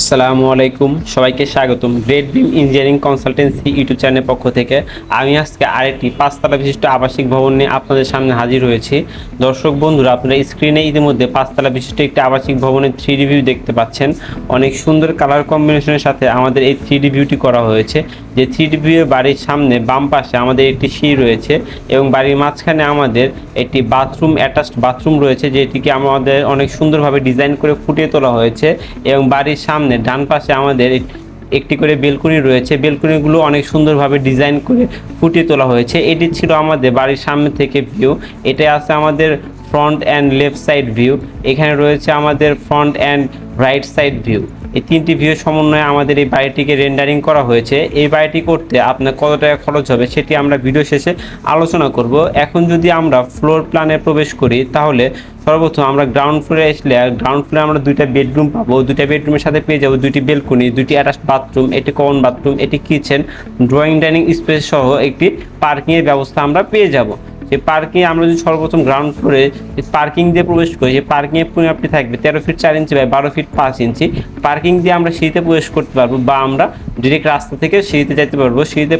আসসালামু আলাইকুম, সবাইকে স্বাগতম great beam engineering consultancy YouTube চ্যানেলের পক্ষ থেকে। আমি আজকে আরেকটি পাঁচতলা বিশিষ্ট আবাসিক ভবন নিয়ে আপনাদের সামনে হাজির হয়েছি। দর্শক বন্ধুরা, আপনারা স্ক্রিনে ইতিমধ্যে পাঁচতলা বিশিষ্ট একটি আবাসিক ভবনের থ্রি ভিউ দেখতে পাচ্ছেন। অনেক সুন্দর কালার কম্বিনেশনের সাথে আমাদের এই থ্রি ভিউটি করা হয়েছে। যে থ্রি ভিউ বাড়ির সামনে বাম পাশে আমাদের একটি সিঁড়ি রয়েছে এবং বাড়ির মাঝখানে আমাদের একটি বাথরুম অ্যাটাচড বাথরুম রয়েছে, যেটিকে আমাদের অনেক সুন্দরভাবে ডিজাইন করে ফুটিয়ে তোলা হয়েছে এবং বাড়ির সামনে ডান পাশে আমাদের একটি করে বেলকনি রয়েছে। বেলকুনিগুলো অনেক সুন্দরভাবে ডিজাইন করে ফুটিয়ে তোলা হয়েছে। এটি ছিল আমাদের বাড়ির সামনে থেকে ভিউ। এটা আছে আমাদের front and left side view. এখানে রয়েছে আমাদের front and right side view. এই তিনটি ভিউ সমন্বয়ে আমাদের এই বাড়িটিকে রেন্ডারিং করা হয়েছে। এই বাড়িটি করতে আপনার কত টাকা খরচ হবে সেটি আমরা ভিডিও শেষে আলোচনা করব। এখন যদি আমরা ফ্লোর প্ল্যানে প্রবেশ করি, তাহলে সর্বপ্রথম আমরা গ্রাউন্ড ফ্লোরে আসলে গ্রাউন্ড ফ্লোরে আমরা দুইটা বেডরুম পাবো। দুইটা বেডরুমের সাথে পেয়ে যাব দুইটি বেলকুনি দুইটি অ্যাটাচ বাথরুম এটি কমন বাথরুম এটি কিচেন ড্রয়িং ডাইনিং স্পেস সহ একটি পার্কিংয়ের ব্যবস্থা আমরা পেয়ে যাব। সেই পার্কিং আমরা যদি সর্বপ্রথম গ্রাউন্ড ফ্লোরে পার্কিং দিয়ে প্রবেশ করি সেই পার্কিং এর পরিমাপটি থাকবে, তেরো ফিট চার ইঞ্চি বাই বারো ফিট পাঁচ ইঞ্চি পার্কিং দিয়ে আমরা সিঁড়িতে প্রবেশ করতে পারব বা আমরা ডিরেক্ট রাস্তা থেকে সিঁড়িতে যেতে পারব। সিঁড়িতে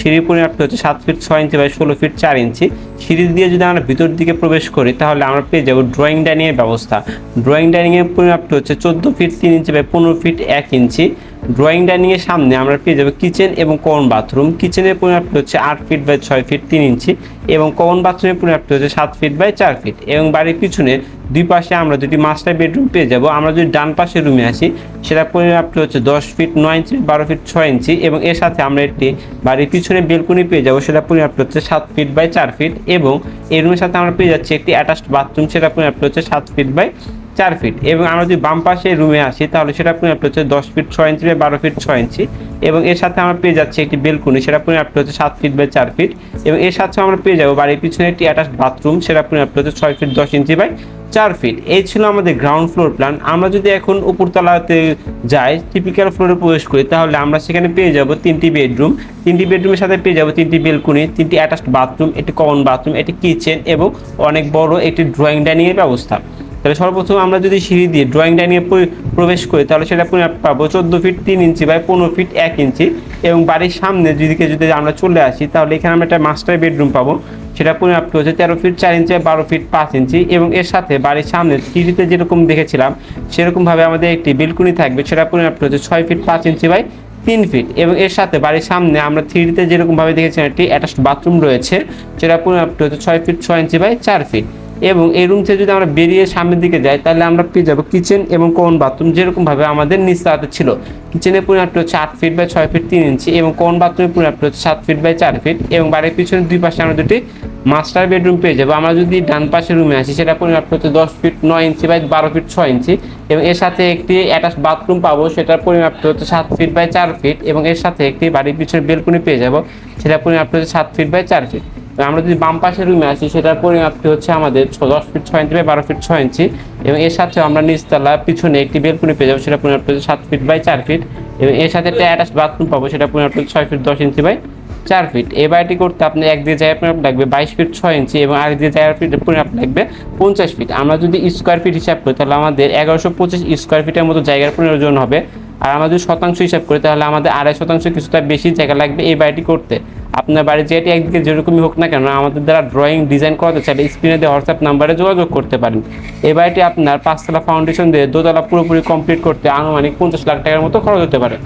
সিঁড়ির পরিমাপটি হচ্ছে সাত ফিট ছয় ইঞ্চি বাই ষোলো ফিট চার ইঞ্চি সিঁড়ি দিয়ে যদি আমরা ভিতর দিকে প্রবেশ করি, তাহলে আমরা পেয়ে যাব ড্রয়িং ডাইনিং এর ব্যবস্থা। ড্রয়িং ডাইনিং এর পরিমাপটি হচ্ছে চোদ্দ ফিট তিন ইঞ্চি বাই পনেরো ফিট এক ইঞ্চি ড্রয়িং ডাইনিং এর সামনে আমরা পেয়ে যাব কিচেন এবং কমন বাথরুম কিচেনের পরিমাপটি হচ্ছে আট ফিট বাই ছয় ফিট তিন ইঞ্চি এবং কমন বাথরুমের পরিমাপটি হচ্ছে সাত ফিট বাই চার ফিট এবং বাড়ির পিছনে দুই পাশে আমরা দুটি মাস্টার বেডরুম পেয়ে যাব। আমরা যদি ডান পাশের রুমে আসি সেটা পরিমাপটি হচ্ছে দশ ফিট নয় ইঞ্চি বারো ফিট ছয় ইঞ্চি এবং এর সাথে আমরা একটি বাড়ির পিছনে বেলকুনি পেয়ে যাব সেটা পরিমাপটি হচ্ছে সাত ফিট বাই চার ফিট এবং এই রুমের সাথে আমরা পেয়ে যাচ্ছি একটি অ্যাটাচড বাথরুম সেটা পরিমাপটি হচ্ছে সাত ফিট বাই চার ফিট এবং আমরা যদি বাম পাশে রুমে আসি, তাহলে সেটা পরিমাপটি হচ্ছে দশ ফিট ছয় ইঞ্চি বাই বারো ফিট ছয় ইঞ্চি এবং এর সাথে আমরা পেয়ে যাচ্ছি একটি বেলকুনি সেটা পরিমাপটি হচ্ছে সাত ফিট বাই চার ফিট এবং এর সাথে আমরা পেয়ে যাব বাড়ির পিছনে একটি অ্যাটাচ বাথরুম সেটা পরিমাপটি হচ্ছে ছয় ফিট দশ ইঞ্চি বাই চার ফিট এই ছিল আমাদের গ্রাউন্ড ফ্লোর প্ল্যান আমরা যদি এখন উপরতলাতে যাই টিপিক্যাল ফ্লোরে প্রবেশ করি, তাহলে আমরা সেখানে পেয়ে যাব তিনটি বেডরুম তিনটি বেডরুমের সাথে পেয়ে যাব তিনটি বেলকুনি তিনটি অ্যাটাচড বাথরুম একটি কমন বাথরুম একটি কিচেন এবং অনেক বড় একটি ড্রয়িং ডাইনিংয়ের ব্যবস্থা। তাহলে সর্বপ্রথম আমরা যদি সিঁড়ি দিয়ে ড্রয়িং ডাইনিংয়ে প্রবেশ করি, তাহলে সেটা পাবো চোদ্দ ফিট তিন ইঞ্চি বাই পনেরো ফিট এক ইঞ্চি এবং বাড়ির সামনে যেদিকে যদি আমরা চলে আসি, তাহলে এখানে আমরা একটা মাস্টার বেডরুম পাবো। সেটা পরিমাপটি হচ্ছে তেরো ফিট চার ইঞ্চি বারো ফিট পাঁচ ইঞ্চি এবং এর সাথে বাড়ির সামনে টিভিতে যেরকম দেখেছিলাম, সেরকমভাবে আমাদের একটি বেলকুনি থাকবে। সেটা পরিমাপটি হচ্ছে ছয় ফিট পাঁচ ইঞ্চি বাই তিন ফিট এবং এর সাথে বাড়ির সামনে আমরা থ্রিডিতে যেরকমভাবে দেখেছিলাম একটি অ্যাটাচড বাথরুম রয়েছে, সেটা পরিমাপটি হচ্ছে ছয় ফিট ছয় ইঞ্চি বাই চার ফিট এবং এই রুম থেকে যদি আমরা বেরিয়ে সামনের দিকে যাই, তাহলে আমরা পেয়ে যাব কিচেন এবং কোন বাথরুম যেরকমভাবে আমাদের নিস্তাতে ছিল। কিচেনের পরিমাপটি হচ্ছে আট ফিট বাই ছয় ফিট তিন ইঞ্চি এবং কোন বাথরুমের পরিমাপটি হচ্ছে সাত ফিট বাই চার ফিট এবং বাড়ির পিছনে দুই পাশে আমরা দুটি মাস্টার বেডরুম পেয়ে যাব। আমরা যদি ডান পাশের রুমে আসি, সেটা পরিমাপটি হচ্ছে দশ ফিট নয় ইঞ্চি বাই বারো ফিট ছয় ইঞ্চি এবং এর সাথে একটি অ্যাটাচ বাথরুম পাবো, সেটার পরিমাপটি হচ্ছে সাত ফিট বাই চার ফিট এবং এর সাথে একটি বাড়ির পিছনে বেলকুনি পেয়ে যাব সেটা পরিমাপটি হচ্ছে সাত ফিট বাই চার ফিট আমরা যদি বাম পাশের রুমে আসি, সেটার পরিমাপটি হচ্ছে আমাদের দশ ফিট ছয় ইঞ্চি বাই বারো ফিট ছয় ইঞ্চি এবং এর সাথে আমরা নিচতলা পিছনে একটি বেলকুনি পেয়ে যাব সেটা পরিমাপটি হচ্ছে সাত ফিট বাই চার ফিট এবং এর সাথে একটা অ্যাটাচ বাথরুম পাবো সেটা পরিমাপটি হচ্ছে ছয় ফিট দশ ইঞ্চি বাই চার ফিট এই বাড়িটি করতে আপনি এক দিয়ে জায়গা পরিমাপ লাগবে বাইশ ফিট ছয় ইঞ্চি এবং আরেক দিয়ে জায়গা ফিট পরিমাপ লাগবে পঞ্চাশ ফিট আমরা যদি স্কোয়ার ফিট হিসাব করি, তাহলে আমাদের এগারোশো পঁচিশ স্কোয়ার ফিটের মতো জায়গার প্রয়োজন হবে। আর আমরা যদি শতাংশ হিসাব করি, তাহলে আমাদের আড়াই শতাংশ কিছুটা বেশি জায়গা লাগবে এই বাড়িটি করতে। আপনার বাড়ির যেটি একদিকে যেরকমই হোক না কেন, আমাদের দ্বারা ড্রয়িং ডিজাইন করাতে চাইলে স্ক্রিনে দিয়ে হোয়াটসঅ্যাপ নাম্বারে যোগাযোগ করতে পারেন। এই বাড়িটি আপনার পাঁচতলা ফাউন্ডেশন দিয়ে দোতলা পুরোপুরি কমপ্লিট করতে আনুমানিক পঞ্চাশ লাখ টাকার মতো খরচ হতে পারে।